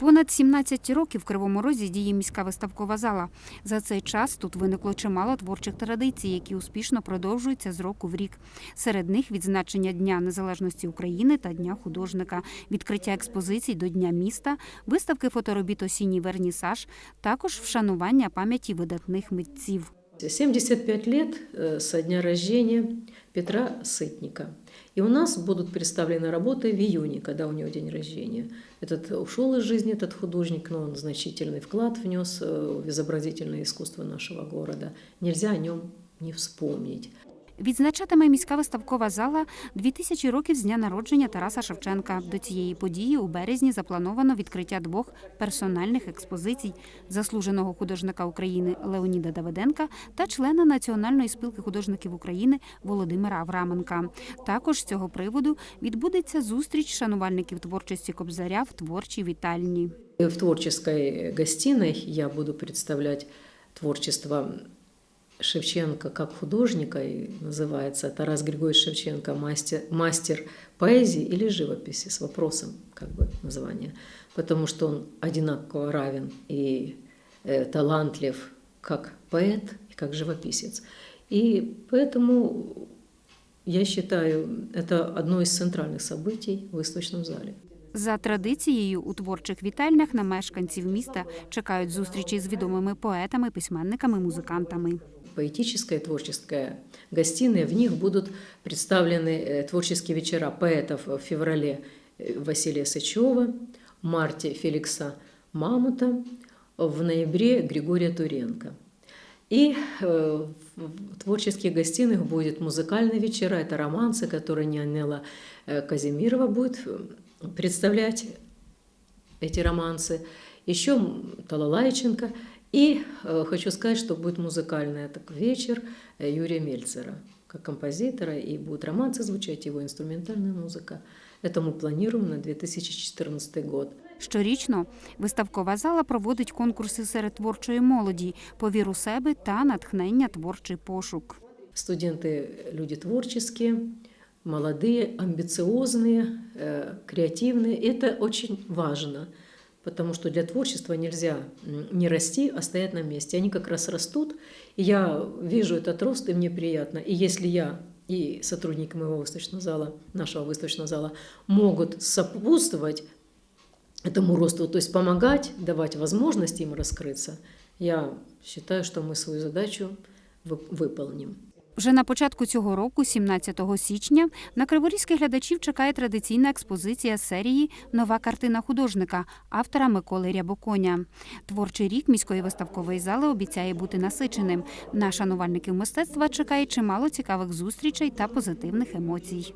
Понад 17 років в Кривому Розі діє міська виставкова зала. За цей час тут виникло чимало творчих традицій, які успішно продовжуються з року в рік. Серед них відзначення Дня Незалежності України та Дня художника, відкриття експозицій до Дня міста, виставки фоторобіт осінній вернісаж, також вшанування пам'яті видатних митців. 75 лет э, со дня рождения Петра Сытника. И у нас будут представлены работы в июне, когда у него день рождения. Этот ушел из жизни, этот художник, но он значительный вклад внес э, в изобразительное искусство нашего города. Нельзя о нем не вспомнить. Відзначатиме міська виставкова зала 2000 років з дня народження Тараса Шевченка. До цієї події у березні заплановано відкриття двох персональних експозицій заслуженого художника України Леоніда Давиденка та члена Національної спілки художників України Володимира Авраменка. Також з цього приводу відбудеться зустріч шанувальників творчості Кобзаря в творчій вітальні. В творческой гостиной я буду представлять творчество Шевченко как художника, и называется Тарас Григорьевич Шевченко мастер, мастер поэзии или живописи с вопросом как бы названия, потому что он одинаково равен и э, талантлив как поэт и как живописец. И поэтому я считаю, это одно из центральных событий в выставочном зале. За традицією у творчих вітальнях на мешканців міста чекають зустрічі з відомими поетами, письменниками, музикантами. Поэтическая и творческая гостиная. В них будут представлены э, творческие вечера поэтов в феврале э, Василия Сычева, в марте Феликса Мамута, в ноябре Григория Туренко. И э, в творческих гостиных будет музыкальные вечера, это романсы, которые Нионела э, Казимирова будет представлять эти романсы. Еще Талалайченко. И э, хочу сказать, что будет музыкальный так, вечер э, Юрия Мельцера как композитора, и будут романсы звучать, его инструментальная музыка. Это мы планируем на 2014 год. Щорічно виставкова зала проводить конкурси серед творчої молоді по віру себе та натхнення творчий пошук. Студенты – люди творческие, молодые, амбициозные, э, креативные. Это очень важно, Потому что для творчества нельзя не расти, а стоять на месте. Они как раз растут, и я вижу этот рост, и мне приятно. И если я и сотрудники моего выставочного зала, нашего выставочного зала, могут сопутствовать этому росту, то есть помогать, давать возможности им раскрыться, я считаю, что мы свою задачу вы- выполним. Вже на початку цього року, 17 січня, на криворізьких глядачів чекає традиційна експозиція серії Нова картина художника автора Миколи Рябоконя. Творчий рік міської виставкової зали обіцяє бути насиченим. На шанувальників мистецтва чекає чимало цікавих зустрічей та позитивних емоцій.